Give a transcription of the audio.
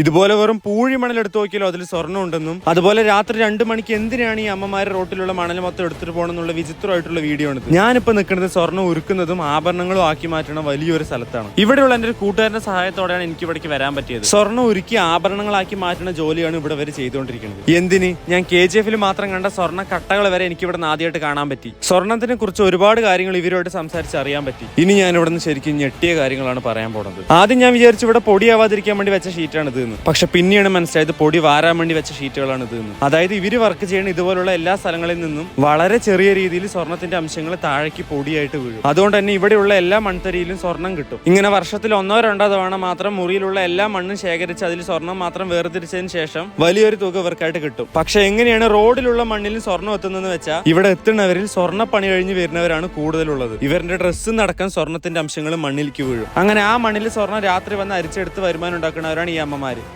ഇതുപോലെ വെറും പൂഴി മണൽ എടുത്തു നോക്കിയാലോ അതിൽ സ്വർണം ഉണ്ടെന്നും അതുപോലെ രാത്രി രണ്ട് മണിക്ക് എന്തിനാണ് ഈ അമ്മമാരെ റോട്ടിലുള്ള മണൽ മൊത്തം എടുത്തിട്ട് പോകണമെന്നുള്ള വിചിത്രമായിട്ടുള്ള വീഡിയോ ആണ് ഇത്. ഞാനിപ്പോ നിൽക്കുന്നത് സ്വർണം ഉരുക്കുന്നതും ആഭരണങ്ങളും ആക്കി മാറ്റുന്ന വലിയൊരു സ്ഥലത്താണ്. ഇവിടെയുള്ള എന്റെ ഒരു കൂട്ടുകാരന്റെ സഹായത്തോടെയാണ് എനിക്ക് ഇവിടേക്ക് വരാൻ പറ്റിയത്. സ്വർണം ഉരുക്കി ആഭരണങ്ങളാക്കി മാറ്റുന്ന ജോലിയാണ് ഇവിടെ വരെ ചെയ്തുകൊണ്ടിരിക്കുന്നത്. എന്തിന്? ഞാൻ കെ ജി എഫിൽ മാത്രം കണ്ട സ്വർണ കട്ടകൾ വരെ എനിക്ക് ഇവിടെ ആദ്യമായിട്ട് കാണാൻ പറ്റി. സ്വർണത്തിനെ കുറിച്ച് ഒരുപാട് കാര്യങ്ങൾ ഇവരോട് സംസാരിച്ച് അറിയാൻ പറ്റി. ഇനി ഞാൻ ഇവിടെ നിന്ന് ശരിക്കും ഞെട്ടിയ കാര്യങ്ങളാണ് പറയാൻ പോകുന്നത് ആദ്യം ഞാൻ വിചാരിച്ചു ഇവിടെ പൊടിയാവാതിരിക്കാൻ വേണ്ടി വെച്ച ഷീറ്റാണ് ഇത് എന്ന് പക്ഷെ പിന്നെയാണ് മനസ്സിലായത് പൊടി വാരാൻ വേണ്ടി വെച്ച ഷീറ്റുകളാണ് ഇത് എന്ന് അതായത് ഇവർ വർക്ക് ചെയ്യുന്ന ഇതുപോലുള്ള എല്ലാ സ്ഥലങ്ങളിൽ നിന്നും വളരെ ചെറിയ രീതിയിൽ സ്വർണത്തിന്റെ അംശങ്ങൾ താഴേക്ക് പൊടിയായിട്ട് വീഴും. അതുകൊണ്ട് തന്നെ ഇവിടെയുള്ള എല്ലാ മൺതരിയിലും സ്വർണം കിട്ടും. ഇങ്ങനെ വർഷത്തിൽ ഒന്നോ രണ്ടോ തവണ മാത്രം മുറിയിലുള്ള എല്ലാ മണ്ണും ശേഖരിച്ച് അതിൽ സ്വർണം മാത്രം വേർതിരിച്ചതിന് ശേഷം വലിയൊരു തുക ഇവർക്കായിട്ട് കിട്ടും. പക്ഷെ എങ്ങനെയാണ് റോഡിലുള്ള മണ്ണിൽ സ്വർണം എത്തുന്നതെന്ന് വെച്ചാൽ ഇവിടെ എത്തുന്നവരിൽ സ്വർണ പണി കഴിഞ്ഞ് വരുന്നവരാണ് കൂടുതലുള്ളത്. ഇവരുടെ ഡ്രസ്സ് നടക്കാൻ സ്വർണത്തിന്റെ അംശങ്ങൾ മണ്ണിലേക്ക് വീഴും. അങ്ങനെ ആ മണ്ണിൽ സ്വർണം രാത്രി വന്ന് അരിച്ചെടുത്ത് വരുമാനം ഉണ്ടാക്കുന്നവരാണ് ഈ അമ്മമാർ